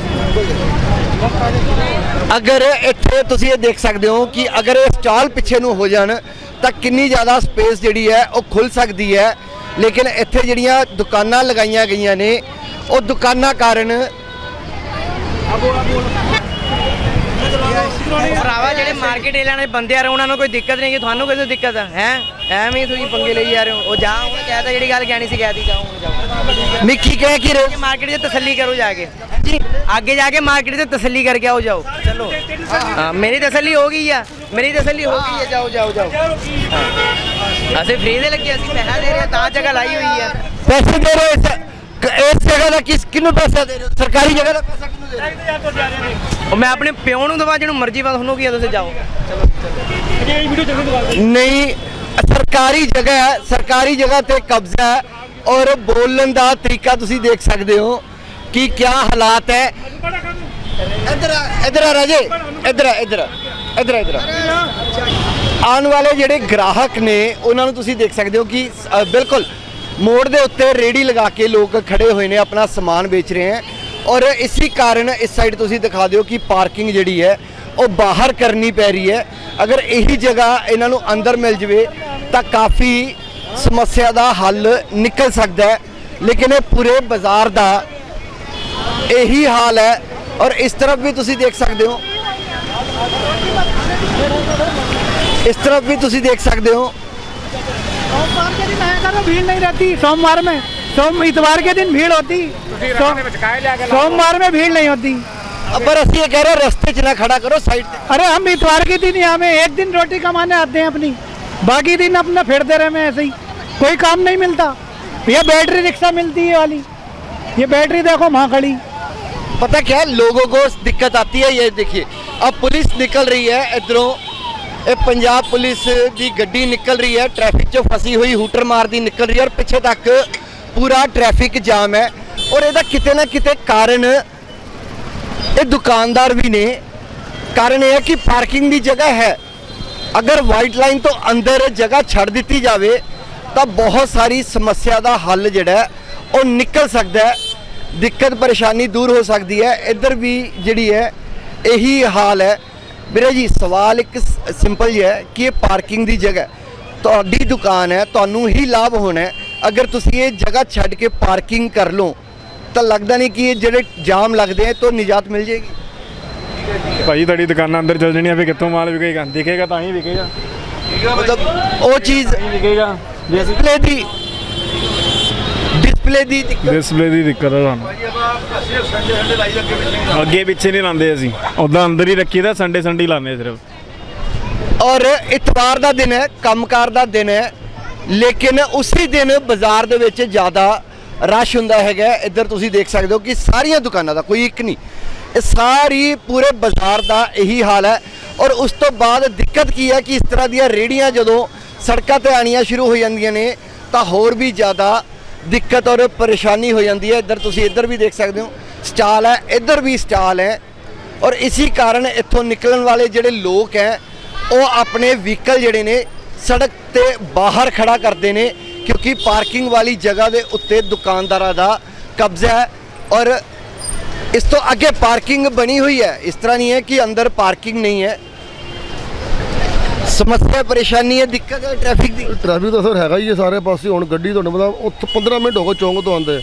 ਅਗਰ ਇੱਥੇ ਤੁਸੀਂ ਇਹ ਦੇਖ ਸਕਦੇ ਹੋ ਕਿ ਅਗਰ ਇਹ ਸਟਾਲ ਪਿੱਛੇ ਨੂੰ ਹੋ ਜਾਣ, ਤਾਂ ਕਿੰਨੀ ਜ਼ਿਆਦਾ ਸਪੇਸ ਜਿਹੜੀ ਹੈ ਉਹ ਖੁੱਲ ਸਕਦੀ ਹੈ। ਲੇਕਿਨ ਇੱਥੇ ਜਿਹੜੀਆਂ ਦੁਕਾਨਾਂ ਲਗਾਈਆਂ ਗਈਆਂ ਨੇ, ਉਹ ਦੁਕਾਨਾਂ ਕਾਰਨ ਭਰਾਵਾ ਜਿਹੜੇ ਮਾਰਕੀਟ ਏਰੀਆ ਦੇ ਬੰਦੇ ਆ ਰਹੇ ਉਹਨਾਂ ਨੂੰ ਕੋਈ ਦਿੱਕਤ ਨਹੀਂ ਕਿ ਤੁਹਾਨੂੰ ਕਿਸੇ ਦਿੱਕਤ ਆ ਹੈ? ਐਵੇਂ ਹੀ ਤੁਸੀਂ ਪੰਗੇ ਲਈ ਜਾ ਰਹੇ ਹੋ। ਉਹ ਜਾ ਉਹਨੇ ਕਹਿਤਾ ਜਿਹੜੀ ਗੱਲ ਕਹਿਣੀ ਸੀ ਕਹਿਤੀ ਜਾਓ ਹੁਣ ਜਾਓ। ਮਿੱਕੀ ਕਹਿ ਕੀ ਰਹੇ। ਮਾਰਕੀਟ 'ਚ ਤਸੱਲੀ ਕਰੋ ਜਾ ਕੇ। ਜੀ ਅੱਗੇ ਜਾ ਕੇ ਮਾਰਕੀਟ 'ਚ ਤਸੱਲੀ ਕਰਕੇ ਆਓ ਜਾਓ। ਚਲੋ। ਹਾਂ ਮੇਰੀ ਤਸੱਲੀ ਹੋ ਗਈ ਆ। ਮੇਰੀ ਤਸੱਲੀ ਹੋ ਗਈ ਹੈ ਜਾਓ ਜਾਓ ਜਾਓ। ਅਸੀਂ ਫ੍ਰੀ ਦੇ ਲੱਗੇ ਅਸੀਂ ਪੈਸਾ ਦੇ ਰਹੇ ਤਾਂ ਜਗ੍ਹਾ ਲਾਈ ਹੋਈ ਆ। ਪੈਸੇ ਦੇ ਰਹੇ ਇਸ ਜਗ੍ਹਾ ਦਾ ਕਿਸ ਕਿਹਨੂੰ ਪੈਸਾ ਦੇ ਰਹੇ ਹੋ? ਸਰਕਾਰੀ ਜਗ੍ਹਾ ਦਾ ਪੈਸਾ ਕਿਹਨੂੰ ਦੇ ਰਹੇ ਹੋ? ਉਹ ਮੈਂ ਆਪਣੇ ਪਿਓ ਨੂੰ ਦਵਾ ਜਿਹਨੂੰ ਮਰਜ਼ੀ ਬਸ ਉਹਨੂੰ ਕੀ ਆ ਤੁਸੀਂ ਜਾਓ। ਨਹੀਂ ਸਰਕਾਰੀ ਜਗ੍ਹਾ ਹੈ ਸਰਕਾਰੀ ਜਗ੍ਹਾ ਤੇ ਕਬਜ਼ਾ ਹੈ ਔਰ ਬੋਲਣ ਦਾ ਤਰੀਕਾ ਤੁਸੀਂ ਦੇਖ ਸਕਦੇ ਹੋ ਕਿ ਕੀ ਹਾਲਾਤ ਹੈ। ਇੱਧਰ ਇੱਧਰ ਆ ਰਾਜੇ ਇੱਧਰ ਇੱਧਰ ਇੱਧਰ ਇੱਧਰ ਆਉਣ ਵਾਲੇ ਜਿਹੜੇ ਗ੍ਰਾਹਕ ਨੇ ਉਹਨਾਂ ਨੂੰ ਤੁਸੀਂ ਦੇਖ ਸਕਦੇ ਹੋ ਕਿ ਅ, ਬਿਲਕੁਲ ਮੋੜ ਦੇ ਉੱਤੇ ਰੇੜੀ ਲਗਾ ਕੇ ਲੋਕ ਖੜੇ ਹੋਏ ਨੇ, ਆਪਣਾ ਸਮਾਨ ਵੇਚ ਰਹੇ ਹੈ। ਔਰ ਇਸੇ ਕਾਰਨ ਇਸ ਸਾਈਡ ਤੁਸੀਂ ਦਿਖਾ ਦਿਓ ਕਿ ਪਾਰਕਿੰਗ ਜਿਹੜੀ ਹੈ, ਉਹ ਬਾਹਰ ਕਰਨੀ ਪੈ ਰਹੀ ਹੈ। ਅਗਰ ਇਹੀ ਜਗ੍ਹਾ ਇਹਨਾਂ ਨੂੰ ਅੰਦਰ ਮਿਲ ਜਵੇ, ਤਾਂ ਕਾਫੀ ਸਮੱਸਿਆ ਦਾ ਹੱਲ ਨਿਕਲ ਸਕਦਾ ਹੈ। ਲੇਕਿਨ ਇਹ ਪੂਰੇ ਬਾਜ਼ਾਰ ਦਾ ਇਹੀ ਹਾਲ ਹੈ। ਔਰ ਇਸ ਤਰਫ ਵੀ ਤੁਸੀਂ ਦੇਖ ਸਕਦੇ ਹੋ। ਇਸ ਤਰਫ ਵੀ ਤੁਸੀਂ ਦੇਖ ਸਕਦੇ ਹੋ। सोमवार के दिन आया करो भीड़ नहीं रहती सोमवार में सोम इतवार के दिन भीड़ होती। सोमवार में भीड़ नहीं होती। अब बस ये कह रहे रास्ते चला खड़ा करो साइड अरे हम इतवार के दिन यहाँ में एक दिन रोटी कमाने आते हैं अपनी। बाकी दिन अपना फेरते रहे ऐसे ही। कोई काम नहीं मिलता। ये बैटरी रिक्शा मिलती है वाली। ये बैटरी देखो वहाँ खड़ी। पता क्या है लोगों को दिक्कत आती है ये देखिए। अब पुलिस निकल रही है इधरों ਇਹ ਪੰਜਾਬ ਪੁਲਿਸ ਦੀ ਗੱਡੀ ਨਿਕਲ ਰਹੀ ਹੈ। ਟ੍ਰੈਫਿਕ 'ਚ ਫਸੀ ਹੋਈ ਹੂਟਰ ਮਾਰਦੀ ਨਿਕਲ ਰਹੀ ਹੈ ਔਰ ਪਿੱਛੇ ਤੱਕ ਪੂਰਾ ਟ੍ਰੈਫਿਕ ਜਾਮ ਹੈ। ਔਰ ਇਹਦਾ ਕਿਤੇ ਨਾ ਕਿਤੇ ਕਾਰਨ ਇਹ ਦੁਕਾਨਦਾਰ ਵੀ ਨੇ। ਕਾਰਨ ਇਹ ਹੈ ਕਿ ਪਾਰਕਿੰਗ ਦੀ ਜਗ੍ਹਾ ਹੈ। ਅਗਰ ਵਾਈਟ ਲਾਈਨ ਤੋਂ ਅੰਦਰ ਜਗ੍ਹਾ ਛੱਡ ਦਿੱਤੀ ਜਾਵੇ, ਤਾਂ ਬਹੁਤ ਸਾਰੀ ਸਮੱਸਿਆ ਦਾ ਹੱਲ ਜਿਹੜਾ ਉਹ ਨਿਕਲ ਸਕਦਾ ਹੈ। ਦਿੱਕਤ ਪਰੇਸ਼ਾਨੀ ਦੂਰ ਹੋ ਸਕਦੀ ਹੈ। ਇੱਧਰ ਵੀ ਜਿਹੜੀ ਹੈ, ਇਹੀ ਹਾਲ ਹੈ। ਵੀਰੇ ਜੀ ਸਵਾਲ ਇੱਕ ਸਿੰਪਲ ਜਿਹਾ ਹੈ ਕਿ ਇਹ ਪਾਰਕਿੰਗ ਦੀ ਜਗ੍ਹਾ। ਤੁਹਾਡੀ ਦੁਕਾਨ ਹੈ ਤੁਹਾਨੂੰ ਹੀ ਲਾਭ ਹੋਣਾ ਹੈ। ਅਗਰ ਤੁਸੀਂ ਇਹ ਜਗ੍ਹਾ ਛੱਡ ਕੇ ਪਾਰਕਿੰਗ ਕਰ ਲਓ ਤਾਂ ਲੱਗਦਾ ਨਹੀਂ ਕਿ ਇਹ ਜਿਹੜੇ ਜਾਮ ਲੱਗਦੇ ਆ ਤੋਂ ਨਿਜਾਤ ਮਿਲ ਜਾਏਗੀ? ਭਾਜੀ ਤੁਹਾਡੀ ਦੁਕਾਨਾਂ ਅੰਦਰ ਚੱਲ ਜਣੀਆਂ ਫੇ ਕਿੱਥੋਂ ਮਾਲ ਵਿਕੇਗਾ? ਦਿਖੇਗਾ ਤਾਂ ਹੀ ਵਿਕੇਗਾ। ਮਤਲਬ ਉਹ ਚੀਜ਼ ਵਿਕੇਗਾ। ਜੇ ਅਸੀਂ ਡਿਸਪਲੇ ਦੀ ਡਿਸਪਲੇ ਦੀ ਦਿੱਕਤ ਡਿਸਪਲੇ ਦੀ ਦਿੱਕਤ ਹੈ ਸਾਨੂੰ। ਅੱਗੇ ਪਿੱਛੇ ਨਹੀਂ ਲਾਉਂਦੇ ਅਸੀਂ। ਉਦਾਂ ਅੰਦਰ ਹੀ ਰੱਖੀਦਾ ਸੰਡੇ ਸੰਡੇ ਹੀ ਲਾਉਂਦੇ ਸਿਰਫ। ਔਰ ਇਤਵਾਰ ਦਾ ਦਿਨ ਹੈ, ਕੰਮਕਾਰ ਦਾ ਦਿਨ ਹੈ, ਲੇਕਿਨ ਉਸੇ ਦਿਨ ਬਾਜ਼ਾਰ ਦੇ ਵਿੱਚ ਜ਼ਿਆਦਾ ਰਸ਼ ਹੁੰਦਾ ਹੈਗਾ ਇੱਧਰ ਤੁਸੀਂ ਦੇਖ ਸਕਦੇ ਹੋ ਕਿ ਸਾਰੀਆਂ ਦੁਕਾਨਾਂ ਦਾ ਕੋਈ ਇੱਕ ਨਹੀਂ। ਇਹ ਸਾਰੀ ਪੂਰੇ ਬਾਜ਼ਾਰ ਦਾ ਇਹੀ ਹਾਲ ਹੈ। ਔਰ ਉਸ ਤੋਂ ਬਾਅਦ ਦਿੱਕਤ ਕੀ ਹੈ ਕਿ ਇਸ ਤਰ੍ਹਾਂ ਦੀਆਂ ਰੇੜੀਆਂ ਜਦੋਂ ਸੜਕਾਂ ਤੇ ਆਣੀਆਂ ਸ਼ੁਰੂ ਹੋ ਜਾਂਦੀਆਂ ਨੇ, ਤਾਂ ਹੋਰ ਵੀ ਜ਼ਿਆਦਾ ਦਿੱਕਤ ਔਰ ਪਰੇਸ਼ਾਨੀ ਹੋ ਜਾਂਦੀ ਹੈ। ਇੱਧਰ ਤੁਸੀਂ ਇੱਧਰ ਵੀ ਦੇਖ ਸਕਦੇ ਹੋ। ਸਟਾਲ ਹੈ, ਇੱਧਰ ਵੀ ਸਟਾਲ ਹੈ। ਔਰ ਇਸੇ ਕਾਰਨ ਇੱਥੋਂ ਨਿਕਲਣ ਵਾਲੇ ਜਿਹੜੇ ਲੋਕ ਹੈ, ਉਹ ਆਪਣੇ ਵਹੀਕਲ ਜਿਹੜੇ ਨੇ, ਸੜਕ ਤੇ ਬਾਹਰ ਖੜਾ ਕਰਦੇ ਨੇ, ਕਿਉਂਕਿ ਪਾਰਕਿੰਗ ਵਾਲੀ ਜਗ੍ਹਾ ਦੇ ਉੱਤੇ ਦੁਕਾਨਦਾਰਾਂ ਦਾ ਕਬਜ਼ਾ ਹੈ ਔਰ ਇਸ ਤੋਂ ਅੱਗੇ ਪਾਰਕਿੰਗ ਬਣੀ ਹੋਈ ਹੈ। ਇਸ ਤਰ੍ਹਾਂ ਨਹੀਂ ਹੈ ਕਿ ਅੰਦਰ ਪਾਰਕਿੰਗ ਨਹੀਂ ਹੈ। ਸਮੱਸਿਆ ਪਰੇਸ਼ਾਨੀ ਹੈ ਦਿੱਕਤ ਹੈ ਟ੍ਰੈਫਿਕ ਦੀ? ਟ੍ਰੈਫਿਕ ਤਾਂ ਸਰ ਹੈਗਾ ਹੀ ਹੈ ਸਾਰੇ ਪਾਸੇ ਹੁਣ ਗੱਡੀ ਤੁਹਾਨੂੰ ਪਤਾ ਉੱਥੇ 15 ਮਿੰਟ ਹੋ ਗਏ ਚੌਂਕ ਤੋਂ ਆਉਂਦੇ।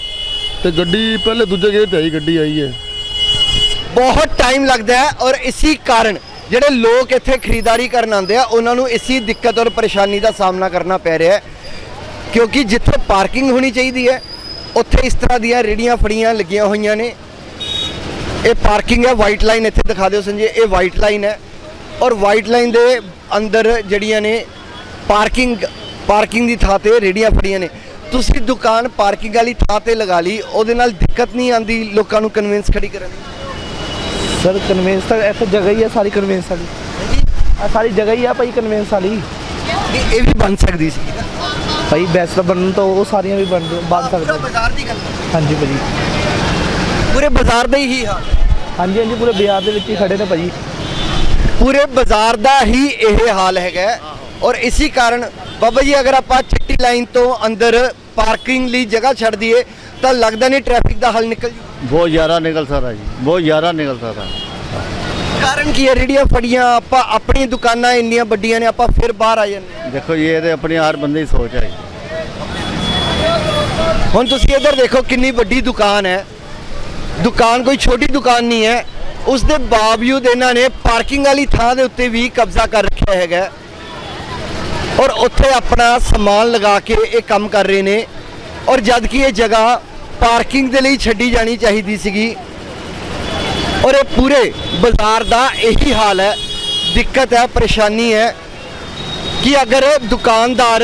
ਤੇ ਗੱਡੀ ਪਹਿਲੇ ਦੂਜੇ ਗੇਟ ਤੇ ਆਈ ਗੱਡੀ ਆਈ ਹੈ। ਬਹੁਤ ਟਾਈਮ ਲੱਗਦਾ ਹੈ ਔਰ ਇਸੇ ਕਾਰਨ ਜਿਹੜੇ ਲੋਕ ਇੱਥੇ ਖਰੀਦਦਾਰੀ ਕਰਨ ਆਉਂਦੇ ਆ ਉਹਨਾਂ ਨੂੰ ਇਸੇ ਦਿੱਕਤ ਔਰ ਪਰੇਸ਼ਾਨੀ ਦਾ ਸਾਹਮਣਾ ਕਰਨਾ ਪੈ ਰਿਹਾ ਹੈ। ਕਿਉਂਕਿ ਜਿੱਥੇ ਪਾਰਕਿੰਗ ਹੋਣੀ ਚਾਹੀਦੀ ਹੈ ਉੱਥੇ ਇਸ ਤਰ੍ਹਾਂ ਦੀਆਂ ਰੇੜੀਆਂ ਫੜੀਆਂ ਲੱਗੀਆਂ ਹੋਈਆਂ ਨੇ। ਇਹ ਪਾਰਕਿੰਗ ਹੈ ਵਾਈਟ ਲਾਈਨ ਇੱਥੇ ਦਿਖਾ ਦਿਓ ਸੰਜੇ ਇਹ ਵਾਈਟ ਲਾਈਨ ਹੈ। ਔਰ ਵਾਈਟ ਲਾਈਨ ਦੇ ਅੰਦਰ ਜਿਹੜੀਆਂ ਨੇ ਪਾਰਕਿੰਗ ਪਾਰਕਿੰਗ ਦੀ ਥਾਂ ਤੇ ਰੇੜੀਆਂ ਫੜੀਆਂ ਨੇ। ਤੁਸੀਂ ਦੁਕਾਨ ਪਾਰਕਿੰਗ ਵਾਲੀ ਥਾਂ ਤੇ ਲਗਾ ਲਈ ਉਹਦੇ ਨਾਲ ਦਿੱਕਤ ਨਹੀਂ ਆਂਦੀ ਲੋਕਾਂ ਨੂੰ ਕਨਵਿੰਸ ਖੜੀ ਕਰਨ ਦੀ? ਸਰ ਕਨਵੈਂਸ ਤਾਂ ਇੱਥੇ ਜਗ੍ਹਾ ਹੀ ਹੈ ਸਾਰੀ ਕਨਵੈਂਸ ਵਾਲੀ। ਆ ਸਾਰੀ ਜਗ੍ਹਾ ਹੀ ਆ ਭਾਈ ਕਨਵੈਂਸ ਵਾਲੀ। ਇਹ ਇਹ ਵੀ ਬਣ ਸਕਦੀ ਸੀ। ਭਾਈ ਬੈਸਟ ਬਣਨ ਤੋਂ ਉਹ ਸਾਰੀਆਂ ਵੀ ਬਣ ਬਣ ਸਕਦੀਆਂ। ਬਾਜ਼ਾਰ ਦੀ ਗੱਲ ਹਾਂਜੀ ਭਾਜੀ। ਪੂਰੇ ਬਾਜ਼ਾਰ ਦਾ ਹੀ ਹਾਲ। ਹਾਂਜੀ ਹਾਂਜੀ ਪੂਰੇ ਬਾਜ਼ਾਰ ਦੇ ਵਿੱਚ ਹੀ ਖੜੇ ਨੇ ਭਾਜੀ। ਪੂਰੇ ਬਾਜ਼ਾਰ ਦਾ ਹੀ ਇਹ ਹਾਲ ਹੈਗਾ। ਔਰ ਇਸੇ ਕਾਰਨ ਬਾਬਾ ਜੀ ਅਗਰ ਆਪਾਂ ਚਿੱਟੀ ਲਾਈਨ ਤੋਂ ਅੰਦਰ ਪਾਰਕਿੰਗ ਲਈ ਜਗ੍ਹਾ ਛੱਡ ਦਈਏ ਤਾਂ ਲੱਗਦਾ ਨਹੀਂ ਟ੍ਰੈਫਿਕ ਦਾ ਹੱਲ ਨਿਕਲ ਜੂ ਬਹੁਤ ਜ਼ਿਆਦਾ ਨਿਕਲ ਸਕਦਾ ਜੀ ਬਹੁਤ ਜ਼ਿਆਦਾ ਨਿਕਲ ਸਕਦਾ ਕਾਰਨ ਕੀ ਹੈ ਰੇੜੀਆਂ ਫੜੀਆਂ ਆਪਾਂ ਆਪਣੀ ਦੁਕਾਨਾਂ ਇੰਨੀਆਂ ਵੱਡੀਆਂ ਨੇ ਆਪਾਂ ਫਿਰ ਬਾਹਰ ਆ ਜਾਂਦੇ। ਦੇਖੋ ਜੀ ਇਹ ਤੇ ਆਪਣੀ ਹਰ ਬੰਦੇ ਦੀ ਸੋਚ ਹੈ ਹੁਣ ਤੁਸੀਂ ਇੱਧਰ ਦੇਖੋ ਕਿੰਨੀ ਵੱਡੀ ਦੁਕਾਨ ਹੈ ਦੁਕਾਨ ਕੋਈ ਛੋਟੀ ਦੁਕਾਨ ਨਹੀਂ ਹੈ ਉਸ ਦੇ ਬਾਵਜੂਦ ਇਹਨਾਂ ਨੇ ਪਾਰਕਿੰਗ ਵਾਲੀ ਥਾਂ ਦੇ ਉੱਤੇ ਵੀ ਕਬਜ਼ਾ ਕਰ ਰੱਖਿਆ ਹੈਗਾ। ਔਰ ਉੱਥੇ ਆਪਣਾ ਸਮਾਨ ਲਗਾ ਕੇ ਇਹ ਕੰਮ ਕਰ ਰਹੇ ਨੇ। ਔਰ ਜਦ ਕਿ ਇਹ ਜਗ੍ਹਾ ਪਾਰਕਿੰਗ ਦੇ ਲਈ ਛੱਡੀ ਜਾਣੀ ਚਾਹੀਦੀ ਸੀਗੀ। ਔਰ ਇਹ ਪੂਰੇ ਬਾਜ਼ਾਰ ਦਾ ਇਹੀ ਹਾਲ ਹੈ। ਦਿੱਕਤ ਹੈ, ਪਰੇਸ਼ਾਨੀ ਹੈ ਕਿ ਅਗਰ ਦੁਕਾਨਦਾਰ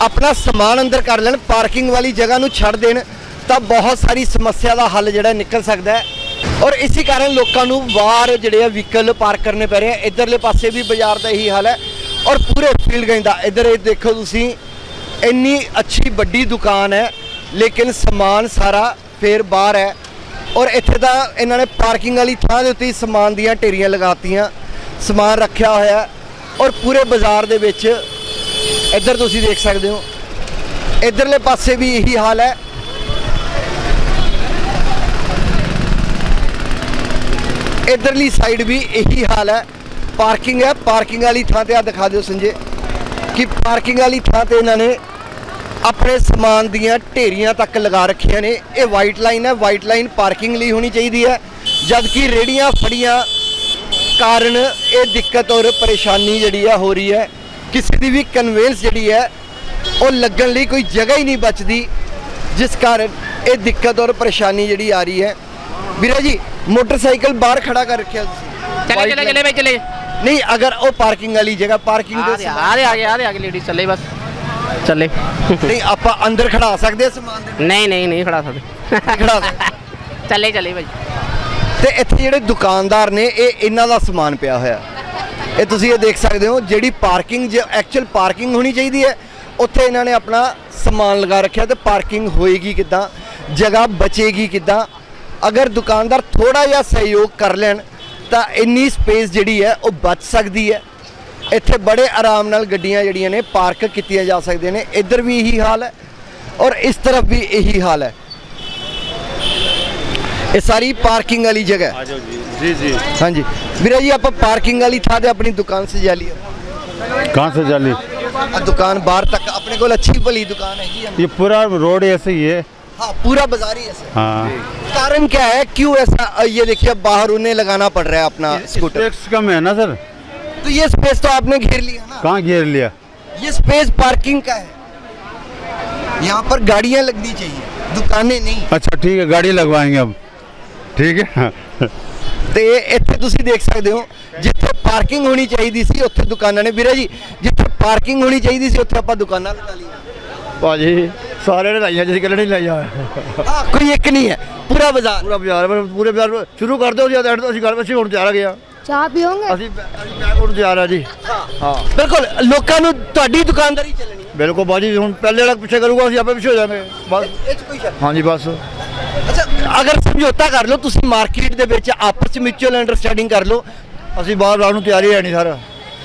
ਆਪਣਾ ਸਮਾਨ ਅੰਦਰ ਕਰ ਲੈਣ, ਪਾਰਕਿੰਗ ਵਾਲੀ ਜਗ੍ਹਾ ਨੂੰ ਛੱਡ ਦੇਣ, ਤਾਂ ਬਹੁਤ ਸਾਰੀ ਸਮੱਸਿਆ ਦਾ ਹੱਲ ਜਿਹੜਾ ਨਿਕਲ ਸਕਦਾ ਹੈ। ਔਰ ਇਸੇ ਕਾਰਨ ਲੋਕਾਂ ਨੂੰ ਬਾਹਰ ਜਿਹੜੇ ਆ ਵਹੀਕਲ ਪਾਰਕ ਕਰਨੇ ਪੈ ਰਹੇ ਆ। ਇਧਰਲੇ ਪਾਸੇ ਵੀ ਬਾਜ਼ਾਰ ਦਾ ਇਹੀ ਹਾਲ ਹੈ। ਔਰ ਪੂਰੇ ਫੀਲਡ ਗੰਜ ਦਾ। ਇਧਰ ਇਹ ਦੇਖੋ ਤੁਸੀਂ, ਇੰਨੀ ਅੱਛੀ ਵੱਡੀ ਦੁਕਾਨ ਹੈ, ਲੇਕਿਨ ਸਮਾਨ ਸਾਰਾ ਫੇਰ ਬਾਹਰ ਹੈ। ਔਰ ਇੱਥੇ ਤਾਂ ਇਹਨਾਂ ਨੇ ਪਾਰਕਿੰਗ ਵਾਲੀ ਥਾਂ ਦੇ ਉੱਤੇ ਹੀ ਸਮਾਨ ਦੀਆਂ ਢੇਰੀਆਂ ਲਗਾਤੀਆਂ, ਸਮਾਨ ਰੱਖਿਆ ਹੋਇਆ ਔਰ ਪੂਰੇ ਬਾਜ਼ਾਰ ਦੇ ਵਿੱਚ, ਇੱਧਰ ਤੁਸੀਂ ਦੇਖ ਸਕਦੇ ਹੋ, ਇਧਰਲੇ ਪਾਸੇ ਵੀ ਇਹੀ ਹਾਲ ਹੈ। ਇਧਰਲੀ ਸਾਈਡ ਵੀ ਇਹੀ ਹਾਲ ਹੈ। ਪਾਰਕਿੰਗ ਹੈ। ਪਾਰਕਿੰਗ ਵਾਲੀ ਥਾਂ ਤੇ ਆ ਦਿਖਾ ਦਿਓ ਸੰਜੇ ਕਿ ਪਾਰਕਿੰਗ ਵਾਲੀ ਥਾਂ ਤੇ ਇਹਨਾਂ ਨੇ ਆਪਣੇ ਸਮਾਨ ਦੀਆਂ ਢੇਰੀਆਂ ਤੱਕ ਲਗਾ ਰੱਖੀਆਂ ਨੇ। ਇਹ ਵਾਈਟ ਲਾਈਨ ਹੈ। ਵਾਈਟ ਲਾਈਨ ਪਾਰਕਿੰਗ ਲਈ ਹੋਣੀ ਚਾਹੀਦੀ ਹੈ। ਜਦ ਕਿ ਰੇੜੀਆਂ ਫੜੀਆਂ ਕਾਰਨ ਇਹ ਦਿੱਕਤ ਔਰ ਪਰੇਸ਼ਾਨੀ ਜਿਹੜੀ ਆ ਹੋ ਰਹੀ ਹੈ। ਕਿਸੇ ਦੀ ਵੀ ਕਨਵੇਂਸ ਜਿਹੜੀ ਹੈ, ਉਹ ਲੱਗਣ ਲਈ ਕੋਈ ਜਗ੍ਹਾ ਹੀ ਨਹੀਂ ਬਚਦੀ, ਜਿਸ ਕਾਰਨ ਇਹ ਦਿੱਕਤ ਔਰ ਪਰੇਸ਼ਾਨੀ ਜਿਹੜੀ ਆ ਰਹੀ ਹੈ। ਵੀਰੇ ਜੀ ਮੋਟਰਸਾਈਕਲ ਬਾਹਰ ਖੜਾ ਕਰ ਰੱਖਿਆ ਤੁਸੀਂ। ਚਲੇ ਚਲੇ ਚਲੇ ਬਈ ਚਲੇ। ਨਹੀਂ ਅਗਰ ਉਹ ਪਾਰਕਿੰਗ ਵਾਲੀ ਜਗ੍ਹਾ ਪਾਰਕਿੰਗ ਦੇ ਆ ਆ ਗਏ ਆ ਰਹੇ ਆ ਗਏ ਲੇਡੀਜ਼ ਚੱਲੇ ਬਸ। ਚੱਲੇ। ਨਹੀਂ ਆਪਾਂ ਅੰਦਰ ਖੜਾ ਸਕਦੇ ਸਮਾਨ ਨਹੀਂ ਨਹੀਂ ਨਹੀਂ ਖੜਾ ਸਕਦੇ। ਖੜਾ ਚੱਲੇ ਚੱਲੇ ਭਾਈ ਤੇ ਇੱਥੇ ਜਿਹੜੇ ਦੁਕਾਨਦਾਰ ਨੇ ਇਹ ਇਹਨਾਂ ਦਾ ਸਮਾਨ ਪਿਆ ਹੋਇਆ। ਇਹ ਤੁਸੀਂ ਇਹ ਦੇਖ ਸਕਦੇ ਹੋ ਜਿਹੜੀ ਪਾਰਕਿੰਗ ਜੇ ਐਕਚੁਅਲ ਪਾਰਕਿੰਗ ਹੋਣੀ ਚਾਹੀਦੀ ਹੈ ਉੱਥੇ ਇਹਨਾਂ ਨੇ ਆਪਣਾ ਸਮਾਨ ਲਗਾ ਰੱਖਿਆ ਤੇ ਪਾਰਕਿੰਗ ਹੋਏਗੀ ਕਿਦਾਂ ਜਗ੍ਹਾ ਬਚੇਗੀ ਕਿਦਾਂ ਅਗਰ ਦੁਕਾਨਦਾਰ ਥੋੜਾ ਜਿਹਾ ਸਹਿਯੋਗ ਕਰ ਲੈਣ ਤਾਂ ਇੰਨੀ ਸਪੇਸ ਜਿਹੜੀ ਹੈ ਉਹ ਬਚ ਸਕਦੀ ਹੈ ਇੱਥੇ ਬੜੇ ਆਰਾਮ ਨਾਲ ਗੱਡੀਆਂ ਜਿਹੜੀਆਂ ਨੇ ਪਾਰਕ ਕੀਤੀਆਂ ਜਾ ਸਕਦੀਆਂ ਨੇ ਇੱਧਰ ਵੀ ਇਹੀ ਹਾਲ ਹੈ ਔਰ ਇਸ ਤਰਫ ਵੀ ਇਹੀ ਹਾਲ ਹੈ ਇਹ ਸਾਰੀ ਪਾਰਕਿੰਗ ਵਾਲੀ ਜਗ੍ਹਾ ਹੈ ਜੀ ਜੀ ਹਾਂਜੀ ਵੀਰਾ ਜੀ ਆਪਾਂ ਪਾਰਕਿੰਗ ਵਾਲੀ ਥਾਂ ਤੇ ਆਪਣੀ ਦੁਕਾਨ ਸਜਾ ਲਈ कहाँ से जाली ਆ ਦੁਕਾਨ ਬਾਹਰ ਤੱਕ ਆਪਣੇ ਕੋਲ ਅੱਛੀ ਭਲੀ ਦੁਕਾਨ ਹੈਗੀ ਹੈ ये पूरा रोड ऐसे ही है हाँ पूरा बाजार ही ऐसा है। हाँ कारण क्या है क्यों ऐसा अ, ये देखिए अब बाहर उन्हें लगाना पड़ रहा है अपना स्कूटर टैक्स कम है ना सर तो ये स्पेस तो आपने घेर लिया ना कहाँ घेर लिया ये स्पेस पार्किंग का है यहाँ पर गाड़ियाँ लगनी चाहिए दुकानें नहीं अच्छा ठीक है गाड़ी लगवाएंगे अब ठीक है ਤੇ ਇੱਥੇ ਤੁਸੀਂ ਦੇਖ ਸਕਦੇ ਹੋ ਜਿੱਥੇ ਪਾਰਕਿੰਗ ਹੋਣੀ ਚਾਹੀਦੀ ਸੀ ਉੱਥੇ ਦੁਕਾਨਾਂ ਨੇ ਵੀਰੇ ਜੀ ਜਿੱਥੇ ਪਾਰਕਿੰਗ ਹੋਣੀ ਚਾਹੀਦੀ ਸੀ ਉੱਥੇ ਆਪਾਂ ਦੁਕਾਨਾਂ ਲਗਾ ਲਈਆਂ ਭਾਜੀ ਸਾਰੇ ਨੇ ਲਾਈਆਂ ਜਿਸ ਕਿਹੜੇ ਨਹੀਂ ਲਾਈਆਂ। ਹਾਂ ਕੋਈ ਇੱਕ ਨਹੀਂ ਹੈ ਪੂਰਾ ਬਾਜ਼ਾਰ। ਪੂਰਾ ਬਾਜ਼ਾਰ ਪੂਰੇ ਬਾਜ਼ਾਰ ਸ਼ੁਰੂ ਕਰ ਦਿਓ ਜੀ ਐਡ ਤੋਂ ਅਸੀਂ ਗੱਲ ਅਸੀਂ ਹੁਣ ਤਿਆਰ ਆ ਗਏ ਆ ਚਾਹ ਪੀਓਗੇ? ਅਸੀਂ ਅਸੀਂ ਬੈਕ ਹੁਣ ਤਿਆਰ ਆ ਜੀ। ਹਾਂ। ਬਿਲਕੁਲ ਲੋਕਾਂ ਨੂੰ ਤੁਹਾਡੀ ਦੁਕਾਨਦਾਰੀ ਚੱਲਣੀ ਹੈ। ਬਿਲਕੁਲ ਬਾਜੀ ਹੁਣ ਪਹਿਲੇ ਵਾਲਾ ਪਿੱਛੇ ਕਰੂਗਾ ਅਸੀਂ ਆਪੇ ਪਿੱਛੇ ਹੋ ਜਾਵਾਂਗੇ। ਬਸ। ਇਹ 'ਚ ਕੋਈ ਸ਼ੱਕ ਹਾਂਜੀ ਬਸ। ਅੱਛਾ ਅਗਰ ਸਮਝੌਤਾ ਕਰ ਲਓ ਤੁਸੀਂ ਮਾਰਕੀਟ ਦੇ ਵਿੱਚ ਆਪਸ ਚ ਮਿਊਚੁਅਲ ਅੰਡਰਸਟੈਂਡਿੰਗ ਕਰ ਲਓ। ਅਸੀਂ ਬਾਹਰ ਲਾਉਣ ਨੂੰ ਤਿਆਰੀ ਹੈ ਨਹੀਂ ਸਰ।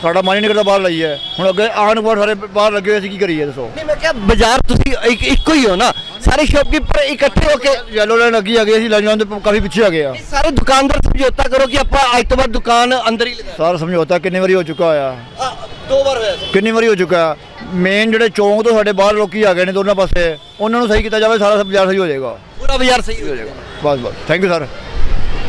ਸਾਡਾ ਮਨ ਕਰਦਾ ਬਾਹਰ ਲਾਈ ਹੈ ਹੁਣ ਅੱਗੇ ਆਣ ਬਾਹਰ ਸਾਰੇ ਬਾਹਰ ਲੱਗੇ ਹੋਏ ਅਸੀਂ ਕੀ ਕਰੀਏ ਦੱਸੋ? ਨਹੀਂ ਮੈਂ ਕਿਹਾ ਬਾਜ਼ਾਰ ਤੁਸੀਂ ਇੱਕ ਇੱਕੋ ਹੀ ਹੋ ਨਾ। ਸਾਰੇ ਸ਼ਾਪਕੀਪਰ ਇਕੱਠੇ ਹੋ ਕੇ ਯੈਲੋ ਲਾਈਨ ਲੱਗੀ ਆ ਗਈ ਅਸੀਂ ਲਾਈਨਾਂ ਦੇ ਕਾਫੀ ਪਿੱਛੇ ਆ। ਗਏ ਆ ਸਾਰੇ ਦੁਕਾਨਦਾਰ ਸਮਝੌਤਾ ਕਰੋ ਕਿ ਆਪਾਂ ਅੱਜ ਤੋਂ ਬਾਅਦ ਦੁਕਾਨ ਅੰਦਰ ਹੀ ਲਗਾ ਸਾਰਾ ਸਮਝੌਤਾ ਕਿੰਨੀ ਵਾਰੀ ਹੋ ਚੁੱਕਾ ਹਾਂ ਦੋ ਵਾਰ ਹੋਇਆ ਸੀ। ਕਿੰਨੀ ਵਾਰੀ ਹੋ ਚੁੱਕਾ? ਮੇਨ ਜਿਹੜੇ ਚੌਂਕ ਤੋਂ ਸਾਡੇ ਬਾਹਰ ਲੋਕੀ ਆ ਗਏ ਨੇ ਦੋਨਾਂ ਪਾਸੇ ਉਹਨਾਂ ਨੂੰ ਸਹੀ ਕੀਤਾ ਜਾਵੇ ਸਾਰਾ ਬਾਜ਼ਾਰ ਸਹੀ ਹੋ ਜਾਏਗਾ। ਪੂਰਾ ਬਾਜ਼ਾਰ ਸਹੀ ਹੋ ਜਾਏਗਾ। ਬਸ ਬਸ। ਥੈਂਕ ਯੂ ਸਰ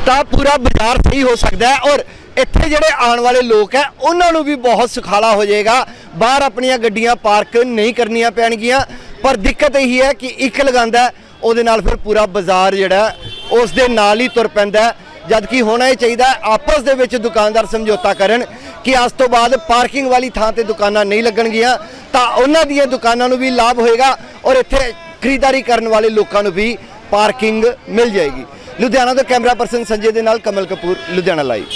ਤਾਂ ਪੂਰਾ ਬਾਜ਼ਾਰ ਸਹੀ ਹੋ ਸਕਦਾ ਹੈ ਔਰ ਇੱਥੇ ਜਿਹੜੇ ਆਉਣ ਵਾਲੇ ਲੋਕ ਹੈ, ਉਹਨਾਂ ਨੂੰ ਵੀ ਬਹੁਤ ਸੁਖਾਲਾ ਹੋ ਜਾਏਗਾ। ਬਾਹਰ ਆਪਣੀਆਂ ਗੱਡੀਆਂ ਪਾਰਕ ਨਹੀਂ ਕਰਨੀਆਂ ਪੈਣਗੀਆਂ। ਪਰ ਦਿੱਕਤ ਇਹੀ ਹੈ ਕਿ ਇੱਕ ਲਗਾਉਂਦਾ ਉਹਦੇ ਨਾਲ ਫਿਰ ਪੂਰਾ ਬਾਜ਼ਾਰ ਜਿਹੜਾ ਉਸ ਦੇ ਨਾਲ ਹੀ ਤੁਰ ਪੈਂਦਾ ਹੈ। ਜਦ ਕਿ ਹੋਣਾ ਇਹ ਚਾਹੀਦਾ ਆਪਸ ਦੇ ਵਿੱਚ ਦੁਕਾਨਦਾਰ ਸਮਝੌਤਾ ਕਰਨ ਕਿ ਅੱਜ ਤੋਂ ਬਾਅਦ ਪਾਰਕਿੰਗ ਵਾਲੀ ਥਾਂ ਤੇ ਦੁਕਾਨਾਂ ਨਹੀਂ ਲੱਗਣਗੀਆਂ, ਤਾਂ ਉਹਨਾਂ ਦੀਆਂ ਦੁਕਾਨਾਂ ਨੂੰ ਵੀ ਲਾਭ ਹੋਏਗਾ ਔਰ ਇੱਥੇ ਖਰੀਦਦਾਰੀ ਕਰਨ ਵਾਲੇ ਲੋਕਾਂ ਨੂੰ ਵੀ ਪਾਰਕਿੰਗ ਮਿਲ ਜਾਏਗੀ। ਲੁਧਿਆਣਾ ਤੋਂ ਕੈਮਰਾ ਪਰਸਨ ਸੰਜੇ ਦੇ ਨਾਲ ਕਮਲ ਕਪੂਰ, ਲੁਧਿਆਣਾ ਲਾਈਵ